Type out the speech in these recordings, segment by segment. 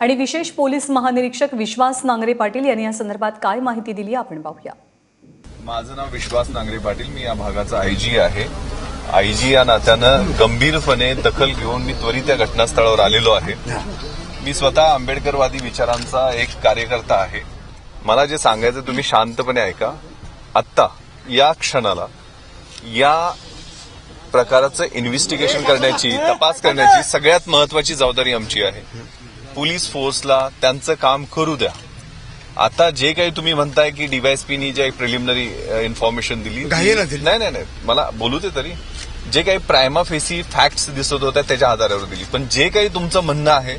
आणि विशेष पोलीस महानिरीक्षक विश्वास नांगरे पाटील यांनी या संदर्भात काय माहिती दिली आपण पाहूया. माझं नाव विश्वास नांगरे पाटील मी या भागाचा आयजी आहे. आयजी या नात्यानं गंभीरपणे दखल घेऊन मी त्वरित या घटनास्थळावर आलेलो आहे. मी स्वतः आंबेडकरवादी विचारांचा एक कार्यकर्ता आहे. मला जे सांगायचं तुम्ही शांतपणे ऐका. आत्ता या क्षणाला या प्रकाराचं इन्व्हेस्टिगेशन करण्याची तपास करण्याची सगळ्यात महत्वाची जबाबदारी आमची आहे. पोलीस फोर्सला त्यांचं काम करू द्या. आता जे काही तुम्ही म्हणताय की डीवायएसपीनी जे प्रिलिमिनरी इन्फॉर्मेशन दिली. नाही नाही नाही. मला बोलू दे तरी. जे काही प्रायमा फेसी फॅक्ट्स दिसत होत्या त्याच्या आधारावर दिली. पण जे काही तुमचं म्हणणं आहे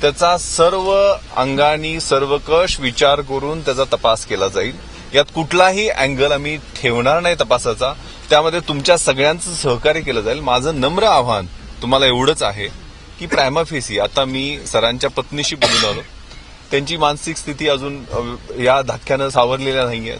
त्याचा सर्व अंगानी सर्वकष विचार करून त्याचा तपास केला जाईल. यात कुठलाही अँगल आम्ही ठेवणार नाही तपासाचा. त्यामध्ये तुमच्या सगळ्यांचं सहकार्य केलं जाईल. माझं नम्र आव्हान तुम्हाला एवढंच आहे. की प्रायमा फेसी आता मी सरांच्या पत्नीशी बोलून आलो. त्यांची मानसिक स्थिती अजून या धक्क्यानं सावरलेल्या नाहीये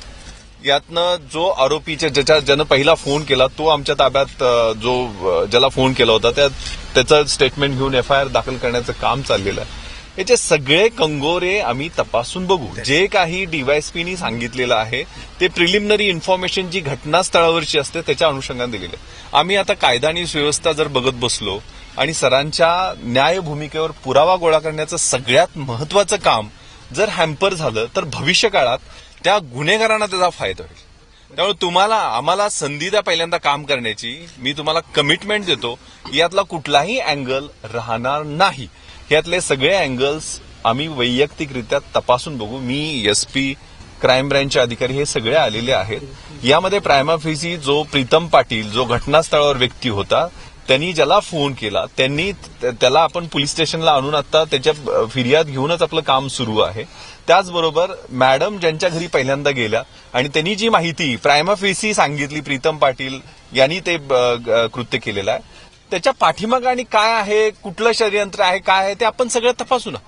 यातनं जो आरोपीच्या ज्याच्या ज्यानं पहिला फोन केला तो आमच्या ताब्यात जो ज्याला फोन केला होता त्या त्याचं स्टेटमेंट घेऊन एफआयआर दाखल करण्याचं काम चाललेलं आहे. याचे सगळे कंगोरे आम्ही तपासून बघू. जे काही डीवायएसपीनी सांगितलेलं आहे ते प्रिलिमिनरी इन्फॉर्मेशन जी घटनास्थळावरची असते त्याच्या अनुषंगाने दिलेली आहे. आम्ही आता कायदा आणि सुव्यवस्था जर बघत बसलो आणि सरांच्या न्याय भूमिकेवर पुरावा गोळा करण्याचं सगळ्यात महत्वाचं काम जर हॅम्पर झालं तर भविष्य काळात त्या गुन्हेगारांना त्याचा फायदा होईल. त्यामुळे तुम्हाला आम्हाला संधी द्या पहिल्यांदा काम करण्याची. मी तुम्हाला कमिटमेंट देतो. यातला कुठलाही अँगल राहणार नाही. यातले सगळे अँगल्स आम्ही वैयक्तिकरित्या तपासून बघू. मी एस पी क्राईम ब्रँचचे अधिकारी हे सगळे आलेले आहेत. यामध्ये प्रायमाफिसी जो प्रीतम पाटील जो घटनास्थळावर व्यक्ती होता त्यांनी ज्याला फोन केला त्यांनी त्याला आपण पोलीस स्टेशनला आणून आता त्याच्या फिर्याद घेऊनच आपलं काम सुरू आहे. त्याचबरोबर मॅडम ज्यांच्या घरी पहिल्यांदा गेल्या आणि त्यांनी जी माहिती प्रायमाफेसी सांगितली प्रीतम पाटील यांनी ते कृत्य केलेलं आहे. त्याच्या पाठीमागं आणि काय आहे कुठलं षडयंत्र आहे काय आहे ते आपण सगळं तपासू ना